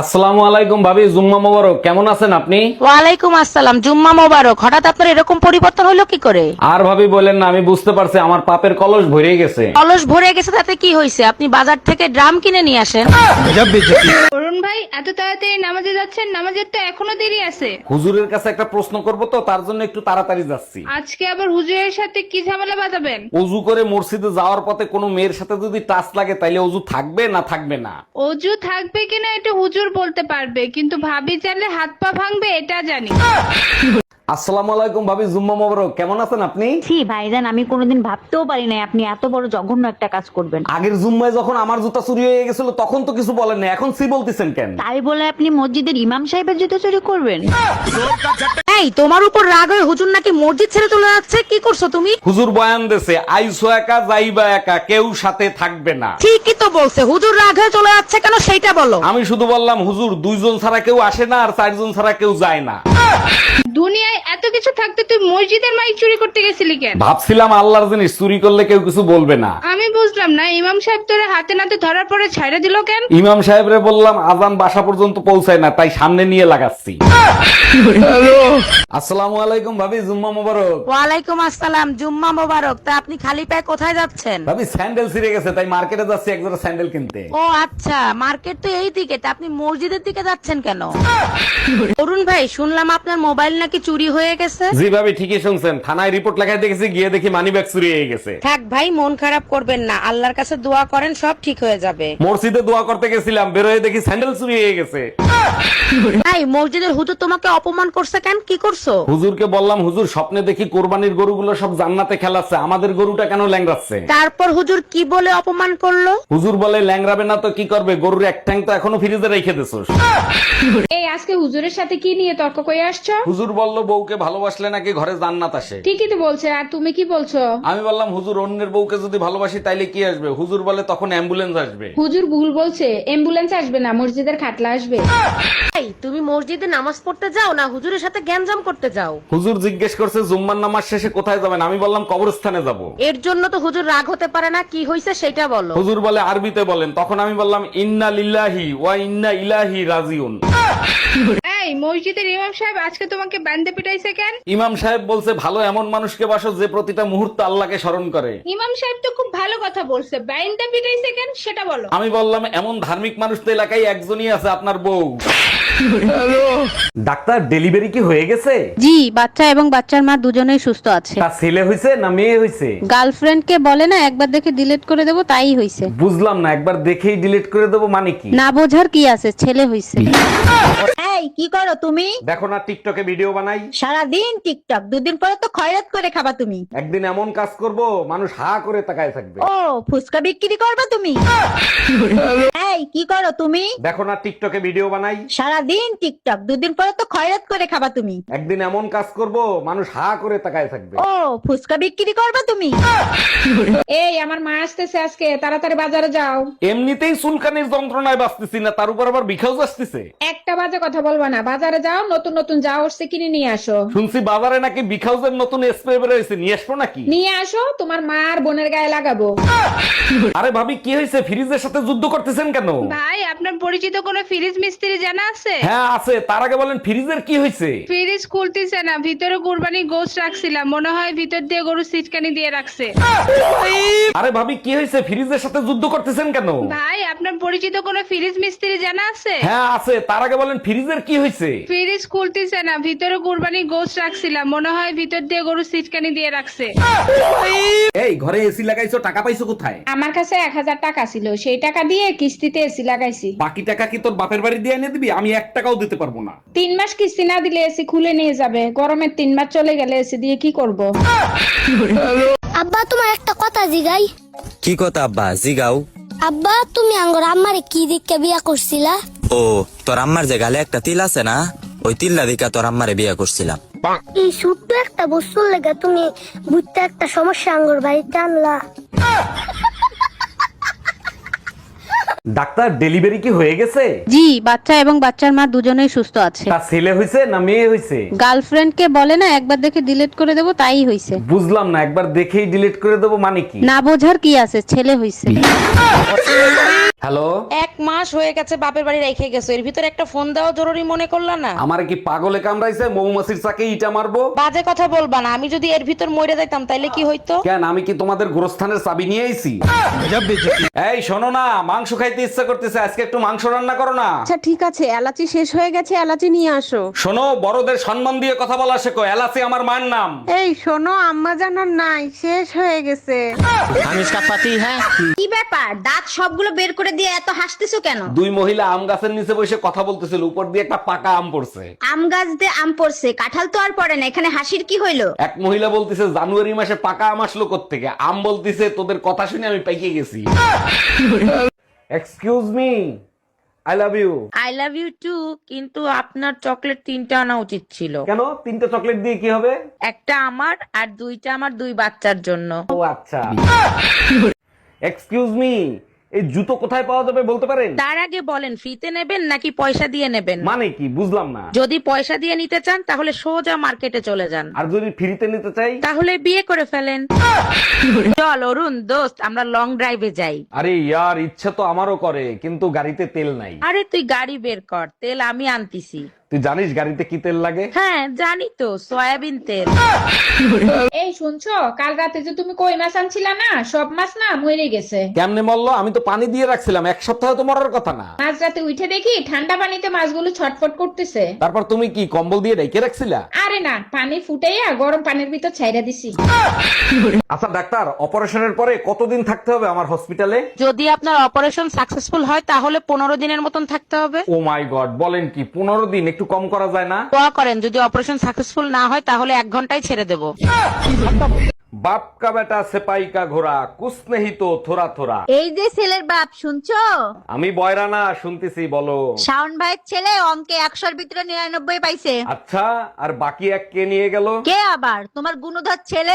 আসসালামু আলাইকুম ভাবি জুম্মা মোবারক কেমন আছেন আপনি? ওয়ালাইকুম আসসালাম জুম্মা মোবারক হঠাৎ আপনার এরকম পরিবর্তন হলো কি করে? আর ভাবি বলেন না আমি বুঝতে পারছি আমার পাপের কলস ভরে গেছে। অলস ভরে গেছে তাতে কি হয়েছে আপনি বাজার থেকে ড্রাম কিনে নিয়ে আসেন। অরুণ ভাই এত তাড়াতাড়ি নামাজে যাচ্ছেন? নামাজের তো এখনও দেরি আছে। হুজুরের কাছে একটা প্রশ্ন করব তো তার জন্য একটু তাড়াতাড়ি যাচ্ছি। আজকে আবার হুজুরের সাথে কি ঝামেলা বাঁধাবেন? অজু করে মসজিদে যাওয়ার পথে কোনো মেয়ের সাথে যদি টাচ লাগে তাইলে অজু থাকবে না থাকবে না? অজু থাকবে কিনা এটা হুজুর বলতে পারবে কিন্তু ভাবি জানলে হাত পা ভাঙবে এটা জানি। আসসালামু আলাইকুম ভাবি জুম্মা মোবারক কেমন আছেন আপনি? জি ভাইজান আমি কোনোদিন ভাবতেও পারি নাই আপনি এত বড় জঘন্য একটা কাজ করবেন। আগের জুম্মায় যখন আমার জুতা চুরি হয়ে গেছিল তখন তো কিছু বলেন না এখন সি বলতেছেন কেন? তাই বলে আপনি মসজিদের ইমাম সাহেবের জুতো চুরি করবেন? এই তোমার উপর রাগ হয়ে হুজুর নাকি মসজিদ ছেড়ে চলে যাচ্ছে? কি করছ তুমি? হুজুর বয়ান দেছে আইসো একা যাইবা একা কেউ সাথে থাকবে না। ঠিকই তো বলছে হুজুর রাগ হয়ে চলে যাচ্ছে কেন সেইটা বলো। আমি শুধু বললাম হুজুর দুইজন ছাড়া কেউ আসে না আর চারজন ছাড়া কেউ যায় না। দুনিয়ায় এত কিছু থাকতে তুই মসজিদের মাইক চুরি করতে গেছিলি কেন? ভাবছিলাম আল্লাহর জিনিস চুরি করলে কেউ কিছু বলবে না। আমি বুঝলাম না ইমাম সাহেব তোরে হাতে নাতে ধরার পরে ছাইড়া দিল কেন? ইমাম সাহেবরে বললাম আজান বাসা পর্যন্ত পৌঁছায় না তাই সামনে নিয়ে লাগাচ্ছি। আসসালামু আলাইকুম ভাবি জুম্মা মোবারক। ওয়ালাইকুম আসসালাম জুম্মা মোবারক। তা আপনি খালি পায়ে কোথায় যাচ্ছেন? ভাবি স্যান্ডেল ছিঁড়ে গেছে তাই মার্কেটে যাচ্ছি এক জোড়া স্যান্ডেল কিনতে। ও আচ্ছা মার্কেট তো এই দিকে তা আপনি মসজিদের দিকে যাচ্ছেন কেন? অরুণ ভাই শুনলাম আপনার মোবাইল নাকি চুরি হয়ে গেছে? জি ভাবি ঠিকই শুনছেন। থানায় রিপোর্ট লেখায় দেখেছি গিয়ে দেখি মানি ব্যাগ চুরি হয়ে গেছে। থাক ভাই মন খারাপ করবেন না। আল্লাহর কাছে দোয়া করেন সব ঠিক হয়ে যাবে। মসজিদে দোয়া করতে গেছিলাম বেরোয় দেখি স্যান্ডেল চুরি হয়ে গেছে। ভাই মসজিদের হুজুর তোমাকে অপমান করছে কেন? কি করছ? হুজুরকে বললাম হুজুর স্বপ্নে দেখি কোরবানির গরুগুলো সব জান্নাতে খেলাচ্ছে। আমাদের গরুটা কেন ল্যাংড়াচ্ছে? তারপর হুজুর কি বলে অপমান করল? হুজুর বলে ল্যাংড়াবে না তো কি করবে? গরুর এক ঠ্যাং তো এখনও ফ্রিজে রেখে দিছোস। এই আজকে হুজুরের সাথে কি নিয়ে তর্ক করে আসছো? হুজুর বলল বউকে ভালোবাসলে নাকি ঘরে জান্নাত আসে? ঠিকই তো বলছে আর তুমি কি বলছো? আমি বললাম হুজুর অন্যের বউকে যদি ভালোবাসি তাইলে কি আসবে? হুজুর বলে তখন অ্যাম্বুলেন্স আসবে। হুজুর ভুল বলছে অ্যাম্বুলেন্স আসবে না মসজিদের খাটলা আসবে। তুমি মসজিদে নামাজ পড়তে যাও না হুজুরের সাথে জ্ঞানজাম করতে যাও? হুজুর জিজ্ঞেস করছে জুম্মার নামাজ শেষে কোথায় যাবেন? আমি বললাম কবরস্থানে যাব। এর জন্য তো হুজুর রাগ হতে পারে না কি হয়েছে সেটা বলো। হুজুর বলে আরবিতে বলেন। তখন আমি বললাম ইন্না লিল্লাহি ওয়া ইন্না ইলাহি রাজিউন। এই মসজিদের ইমাম সাহেব আজকে তোমাকে বান্ধে পিটাইছে কেন? ইমাম সাহেব বলছে ভালো এমন মানুষকে বাসো যে প্রতিটা মুহূর্তে আল্লাহকে স্মরণ করে। ইমাম সাহেব তো খুব ভালো কথা বলছে। বাইন্দা পিটাইছে কেন? সেটা বলো। আমি বললাম এমন ধার্মিক মানুষ তো এলাকায় একজনই আছে আপনার বউ। ডাক্তার ডেলিভারি কি হয়ে গেছে? জি বাচ্চা এবং বাচ্চার মা দুজনেই সুস্থ আছে। তা ছেলে হয়েছে না মেয়ে হয়েছে? গার্লফ্রেন্ডকে বলে না একবার দেখে ডিলিট করে দেবো তাই হইছে। বুঝলাম না একবার দেখেই ডিলিট করে দেবো মানে কি? না বোঝার কি আছে? ছেলে হইছে। এই কি করো তুমি? দেখো না টিকটকে ভিডিও বানাই। সারাদিন টিকটক দুদিন পরে তো খয়রাত করে খাবা তুমি। একদিন এমন কাজ করব মানুষ হা করে তাকায় থাকবে। ও ফুচকা বিক্রি করবা তুমি? এই কি করো তুমি? দেখো না টিকটকে ভিডিও বানাই। সারাদিন টিকটক দুদিন পরে তো খয়রাত করে খাবা তুমি। একদিন এমন কাজ করব মানুষ হা করে তাকায় থাকবে। ও ফুচকা বিক্রি করবা তুমি? এই আমার মা আসতেছে আজকে তাড়াতাড়ি বাজারে যাও। এমনিতেই চুলকানির যন্ত্রণায় বাঁচতেছি না তার উপর আবার বিখাউজ আসতেছে একটা বাজে কথা বলবা না। বাজারে যাও নতুন নতুন যা উঠছে কিনে নিয়ে আসো। শুনছি বাজারে নাকি বিখাউজের নতুন স্প্রে বেরোয়েছে নিয়ে আসব নাকি? নিয়ে আসো তোমার মা আর বোনের গায়ে লাগাবো। আরে ভাবি কি হয়েছে? ফ্রিজের সাথে যুদ্ধ করতেছেন কেন? ভাই আপনার পরিচিত কোনো ফ্রিজ মিস্ত্রি জানা আছে? হ্যাঁ আছে। তার আগে বলেন ফ্রিজের কি হয়েছে? ফ্রিজ খুলতেছে না। ভিতরে কুরবানি গোস রাখছিলাম। মনে হয় ভিতর দিয়ে গরু সিটকানি দিয়ে রাখছে। আরে ভাবি কি হয়েছে? ফ্রিজের সাথে যুদ্ধ করতেছেন কেন? ভাই আপনার পরিচিত কোনো ফ্রিজ মিস্ত্রি জানা আছে? হ্যাঁ আছে। তার আগে বলেন ফ্রিজের কি হয়েছে? ফ্রিজ খুলতেছে না ভিতরে কুরবানি গোস রাখছিলাম। মনে হয় ভিতর দিয়ে গরু সিটকানি দিয়ে রাখছে। এই ঘরে এসি লাগাইছো টাকা পাইছো কোথায়? আমার কাছে এক হাজার টাকা ছিল সেই টাকা দিয়ে কিস্তিতে এসি লাগাইছি। বাকি টাকা কি তোর বাপের বাড়ি দিয়ে এনে দিবি? আমি এক টাকাও দিতে পারব না। তিন মাস কিস্তি না দিলে এসি খুলে নিয়ে যাবে। গরমের তিন মাস চলে গেলে এসি দিয়ে কি করব? আব্বা তোমার একটা কথা জিগাই। কি কথা আব্বা? জিগাও। আব্বা তুমি আঙ্গর আম্মারে কি দিককে বিয়া করছিলা? ও তোর আম্মার যে গালে একটা তিল আছে না ওই তিল্লা দিকা তোর আম্মারে বিয়ে করছিলাম। এই ছোট্ট একটা বস্তুর লেগে তুমি বুঝতে একটা সমস্যা আঙ্গর বাড়িতে আনলা। ডাক্তার ডেলিভারি কি হয়ে গেছে? জি বাচ্চা এবং বাচ্চার মা দুজনেই সুস্থ আছে। তা ছেলে হয়েছে না মেয়ে হয়েছে গার্লফ্রেন্ডকে বলে না একবার দেখে ডিলিট করে দেবো তাই হইছে। বুঝলাম না একবার দেখেই ডিলিট করে দেবো মানে কি? না বোঝার কি আছে ছেলে হইছে। হ্যালো? এক মাস হয়ে গেছে বাপের বাড়ি রেখে গেছো এর ভিতরে একটা ফোন দেওয়া জরুরি মনে করলা না? আমার কি পাগলে কামড়াইছে? মৌমাছির চাকে ইটা মারবো? বাজে কথা বলবা না আমি যদি এর ভিতর মরে যাইতাম তাইলে কি হইতো? কেন আমি কি তোমাদের গোরস্থানের চাবি নিয়ে আইছি? এই শোনো না মাংস খাইতে ইচ্ছা করতেছে আজকে একটু মাংস রান্না করো না। আচ্ছা ঠিক আছে এলাচি শেষ হয়ে গেছে এলাচি নিয়ে আসো। শোনো বড়দের সম্মান দিয়ে কথা বলা শেখো এলাসি আমার মায়ের নাম। এই শোনো আম্মা জানার নাই শেষ হয়ে গেছে। কি ব্যাপার? দাঁত সবগুলো বের করে দিয়ে এত হাসতেছো কেন? দুই মহিলা আম গাছের নিচে বসে কথা বলতেছিল উপর দিয়ে একটা পাকা আম পড়ছে। আম গাছ দিয়ে আম পড়ছে কাঁঠাল তো আর পড়ে না এখানে হাসির কি হইল? এক মহিলা বলতেছে জানুয়ারি মাসে পাকা আম আসলো থেকে আম বলতেছে তোদের কথা শুনে আমি পাইকে গেছি। Excuse me I love you I love you too কিন্তু আপনার চকলেট তিনটা আনা উচিত ছিল। কেন? তিনটা চকলেট দিয়ে কি হবে? একটা আমার আর দুইটা আমার দুই বাচ্চার জন্য। ও আচ্ছা। এক্সকিউজ মি এই জুতো কোথায় পাওয়া যাবে বলতে পারেন? তার আগে বলেন ফ্রিতে নেবেন নাকি পয়সা দিয়ে নেবেন? মানে কি? বুঝলাম না। যদি পয়সা দিয়ে নিতে চান তাহলে সোজা মার্কেটে চলে যান। আর যদি ফ্রিতে নিতে চাই? তাহলে বিয়ে করে ফেলেন। চল অরুণ দোস্ত আমরা লং ড্রাইভে যাই। আরে ইয়ার ইচ্ছে তো আমারও করে কিন্তু গাড়িতে তেল নাই। আরে তুই গাড়ি বের কর তেল আমি আনতিছি। তুই জানিস গাড়িতে কি তেল লাগে? হ্যাঁ জানি তো সয়াবিন তেল। এই শুনছো? কাল রাতে যে তুমি কই মাছ আনছিলা না সব মাছ না মরে গেছে। কেমনে মরলো? আমি তো পানি দিয়ে রাখছিলাম এক সপ্তাহ তো মরার কথা না। মাঝ রাতে উঠে দেখি ঠান্ডা পানিতে মাছগুলো ছটফট করতেছে। তারপর তুমি কি কম্বল দিয়ে রেখে রাখছিলা? আরে না পানি ফুটাইয়া গরম পানির ভিতর ছাইরা দিছি। আচ্ছা ডাক্তার অপারেশনের পরে কতদিন থাকতে হবে আমার হসপিটালে? যদি আপনার অপারেশন সাকসেসফুল হয় তাহলে পনেরো দিনের মতন থাকতে হবে। ও মাই গড বলেন কি পনেরো দিন একটু কম করা যায় না। দোয়া করেন, যদি অপারেশন সাকসেসফুল না হয়, তাহলে এক ঘন্টায় ছেড়ে দেবো। বাপ কা বেটা সেপাই কা ঘোড়া কুছ নেহি তো থোড়া থোড়া। এই যে ছেলের বাপ শুনছো? আমি বয়রা না শুনতেছি বলো। শাওন ভাইয়ের ছেলে অঙ্কে একশোর ভিতরে নিরানব্বই পাইছে। আচ্ছা আর বাকি এক কে নিয়ে গেল? কে আবার? তোমার গুণধর ছেলে?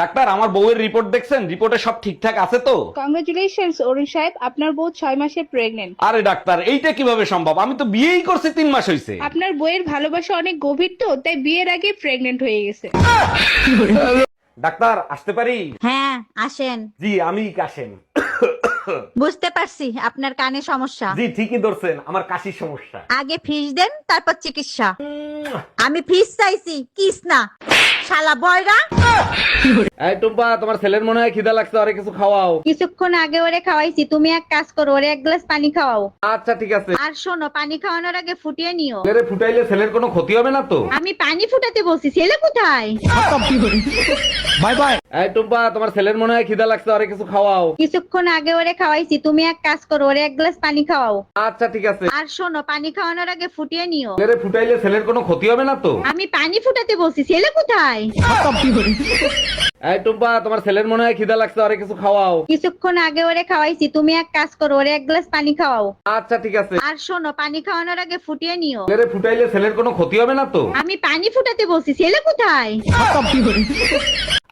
ডাক্তার আমার বউয়ের রিপোর্ট দেখছেন? রিপোর্টে সব ঠিকঠাক আছে তো? কংগ্রেচুলেশন অরুণ সাহেব। আপনার বউ ছয় মাসের প্রেগনেন্ট আরে ডাক্তার এইটা কীভাবে সম্ভব? আমি তো বিয়েই করছি তিন মাস হয়েছে আপনার বইয়ের ভালোবাসা অনেক গভীর তো তাই বিয়ের আগে প্রেগনেন্ট হয়ে গেছে। ডাক্তার আসতে পারি? হ্যাঁ আসেন। জি আমি কাশেম। বুঝতে পারছি আপনার কানে সমস্যা। জি ঠিকই ধরছেন আমার কাশির সমস্যা। আগে ফিস দেন তারপর চিকিৎসা। আমি ফিস চাইছি কিস না। শালা বয়রা। এই টুম্পা তোমার ছেলের মনে হয় খিদা লাগছে আরে কিছু খাওয়াও। কিছুক্ষণ আগে ওরে খাওয়াইছি তুমি এক কাজ করো ওরে এক গ্লাস পানি খাওয়াও। আচ্ছা ঠিক আছে। আর শোনো পানি খাওয়ানোর আগে ফুটিয়ে নিও। ছেলেরে ফুটাইলে ছেলের কোনো ক্ষতি হবে না তো? আমি পানি ফুটাতে বলছি ছেলে কোথায়? Bye bye. এই টুম্পা তোমার ছেলের মনে হয় খিদা লাগছে আরে কিছু খাওয়াও। কিছুক্ষণ আগে ওরে খাওয়াইছি তুমি এক কাজ করো ওরে এক গ্লাস পানি খাওয়াও। আচ্ছা ঠিক আছে। আর শোনো পানি খাওয়ানোর আগে ফুটিয়ে নিও। ছেলেরে ফুটাইলে ছেলের কোনো ক্ষতি হবে না তো? আমি পানি ফুটাতে বলছি ছেলে কোথায়? এই টুম্পা তোমার ছেলের মনে হয় খিদা লাগছে আরে কিছু খাওয়াও। কিছুক্ষণ আগে ওরে খাওয়াইছি তুমি এক কাজ করো ওরে এক গ্লাস পানি খাওয়াও। আচ্ছা ঠিক আছে। আর শোনো পানি খাওয়ানোর আগে ফুটিয়ে নিও। ছেলেরে ফুটাইলে ছেলের কোনো ক্ষতি হবে না তো? আমি পানি ফুটাতে বলছি ছেলে কোথায়?